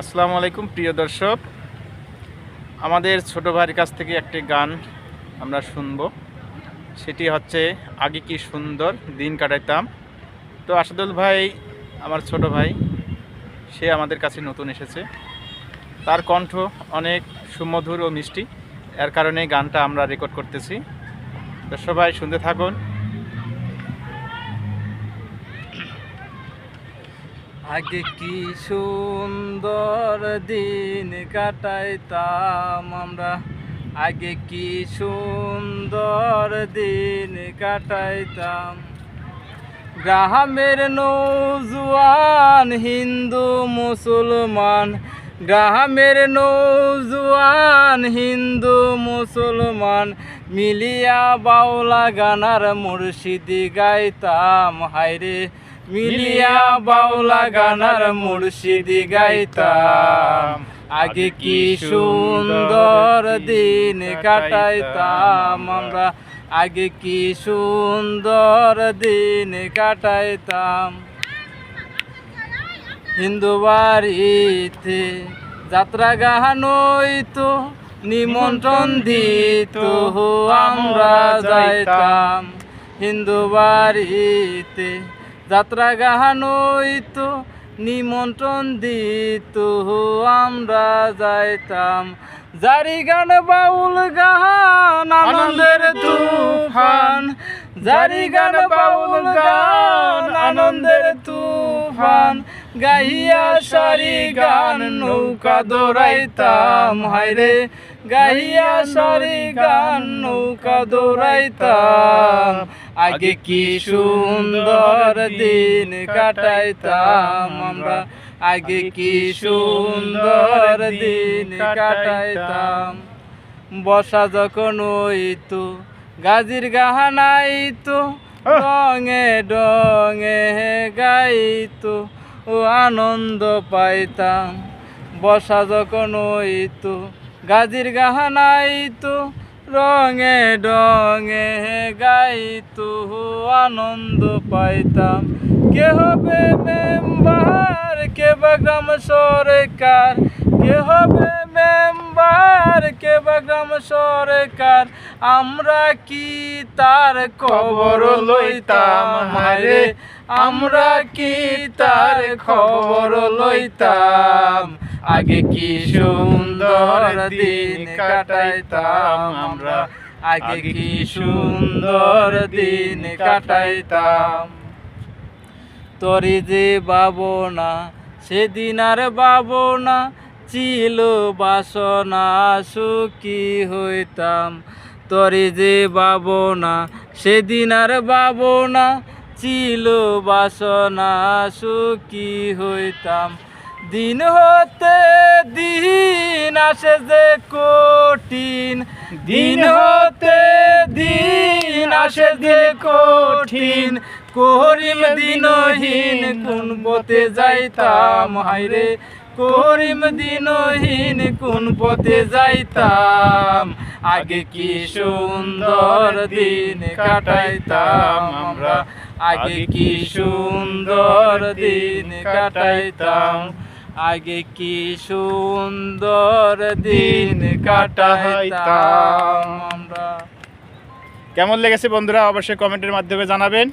আসসালামু আলাইকুম, প্রিয় দর্শক। আমাদের ছোট ভাইয়ের কাছ থেকে একটি গান আমরা শুনব। সেটি হচ্ছে, আগে কি সুন্দর দিন কাটাইতাম। তো আসাদুল ভাই, আমার ছোট ভাই, সে আমাদের কাছে নতুন এসেছে। তার কণ্ঠ অনেক সুমধুর ও মিষ্টি। এর কারণে গানটা আমরা রেকর্ড করতেছি। তো সবাই শুনতে থাকুন। আগে কি সুন্দর দিন কাটাইতাম আমরা? আগে কি সুন্দর দিন কাটাইতাম? গ্রামের নৌজুয়ান হিন্দু মুসলমান। গ্রামের নৌজুয়ান হিন্দু মুসলমান। মিলিয়া বাউলা গানার মুর্শিদি গাইতাম, হায়রে মিলিয়া বাউলা গানার মুর্শিদি গাইতাম। আগে কি সুন্দর দিন কাটাইতাম আমরা? আগে কি সুন্দর দিন কাটাইতাম। হিন্দু বাড়িতে যাত্রা গান হইতো, নিমন্ত্রণ দিত আমরা যাইতাম। হিন্দু বাড়িতে যাত্রা গান হইতো নিমন্ত্রণ দিত আমরা যাইতাম। জারি গান বাউল গান আনন্দের তুফান। জারি গান বাউল গান আনন্দের তুফান। গাহিয়া সারি গান নৌকা দৌড়াইতাম। হায়রে গাহিয়া সারি গান নৌকা দৌড়াইতাম। আগে কি সুন্দর দিন কাটাইতাম আমরা? আগে কি সুন্দর দিন কাটাইতাম? বসা যখন হইতো, গাজির গাহানাইতো ডঙে ডঙে গাইতো, ও আনন্দ পাইতাম। বসা যখন হইতো, গাজির গাহানাইতো রঙে ডঙে গাইতো আনন্দ পাইতাম। কে হবে মেম্বার, কে বা গ্রাম সরকার? কে হবে মেম্বার, কে বা গ্রাম সরকার? আমরা কি তার খবর লইতাম? হায়রে, আমরা কি তার খবর লইতাম? আগে কি সুন্দর দিন কাটাইতাম আমরা? আগে কি সুন্দর দিন কাটাইতাম? তরি যে বাবনা সেদিন আর বাবনা ছিল বাসনা সুখী হইতাম। তরি যে বাবনা সেদিন আর বাবনা ছিল বাসনা সুখী হইতাম। দিন হতে দিন আসে যে কঠিন। দিন হতে দিন আসে যে কঠিন। করিম দিনহীন কোন পথে যাইতাম? হাইরে করিম দিনহীন কোন পথে যাইতাম? আগে কি সুন্দর দিন কাটাইতাম আমরা? আগে কি সুন্দর দিন কাটাইতাম? আগে কি সুন্দর দিন কাটাইতাম। আমরা? কেমন লেগেছে বন্ধুরা? অবশ্যই কমেন্টের মাধ্যমে জানাবেন।